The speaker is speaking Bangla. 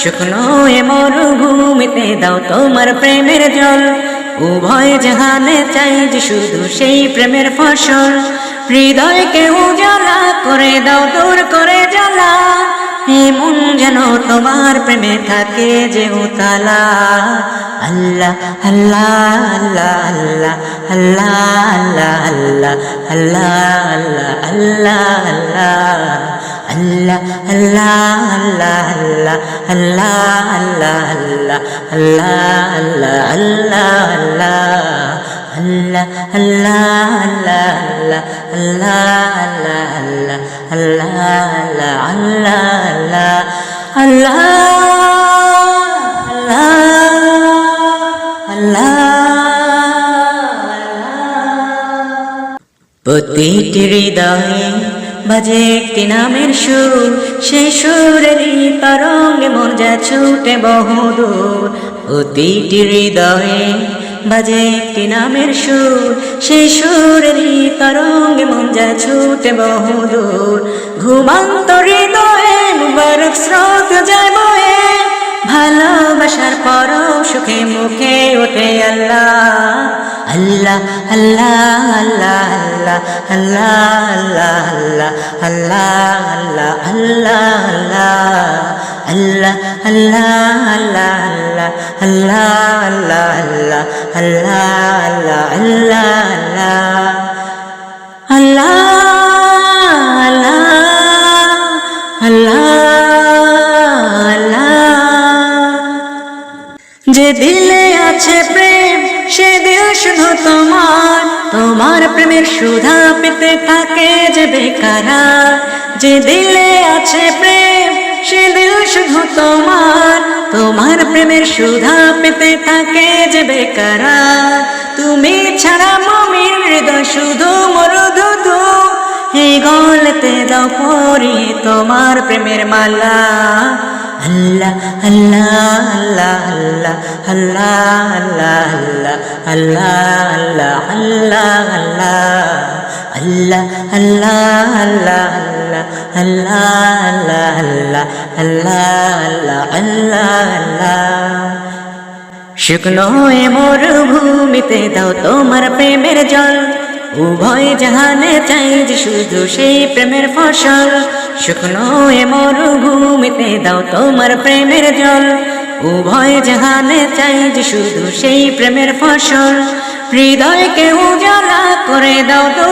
শুকনো এ মরুভূমিতে দাও তোমার প্রেমের জল উভয় জাহানে চাই যে শুধু সেই প্রেমের ফসল হৃদয়কে উজালা করে দাও দূর করে জ্বালা এমন যেন তোমার প্রেমে থাকে যে উতালা আল্লাহ আল্লাহ আল্লাহ আল্লাহ আল্লাহ আল্লাহ আল্লাহ আল্লাহ আল্লাহ আল্লাহ আল্লাহ আল্লাহ আল্লাহ আল্লাহ আল্লাহ আল্লাহ আল্লাহ আল্লাহ আল্লাহ আল্লাহ আল্লাহ আল্লাহ আল্লাহ আল্লাহ আল্লাহ আল্লাহ আল্লাহ আল্লাহ প্রতিটি হৃদয়ে বাজে একটি নামের সুর সে সুরেরই তরঙ্গে মন যা ছুটে বহুদূর। অতিটি হৃদয়ে বাজে একটি নামের সুর সে সুরেরই তরঙ্গে মন যা ছুটে বহুদূর। ঘুমান্ত হৃদয়ে আল্লাহ আল্লাহ আল্লাহ আল্লাহ আল্লাহ আল্লাহ আল্লাহ আল্লাহ আল্লাহ আল্লাহ আল্লাহ আল্লাহ আল্লাহ আল্লাহ আল্লাহ আল্লাহ আল্লাহ আল্লাহ আল্লাহ যে দিলে আছে প্রেম সে দিল শুধু তোমার তোমার প্রেমের সুধা পেতে থাকে যে বেকারা যে দিলে আছে প্রেম, সে দিল শুধু তোমার তোমার প্রেমের সুধা পেতে থাকে যে বেকারা তুমি ছাড়া মমির হৃদয় শুধু মরুধু এই গলতে দাও পরি তোমার প্রেমের মালা। আল্লাহ আল্লাহ আল্লাহ আল্লাহ আল্লাহ আল্লাহ আল্লাহ আল্লাহ আল্লাহ আল্লাহ আল্লাহ আল্লাহ আল্লাহ আল্লাহ আল্লাহ আল্লাহ আল্লাহ শুকনো এ মরুভূমিতে দাও তোমার প্রেমের জল উভয় জাহানে চাই যে শুধু সেই প্রেমের ফসল। শুকনো এ মরুভূমিতে দাও তোমার প্রেমের জল। উভয় জাহানে চাই যে শুধু সেই প্রেমের ফসল। হৃদয়কে উজালা করে দাও জ্বালা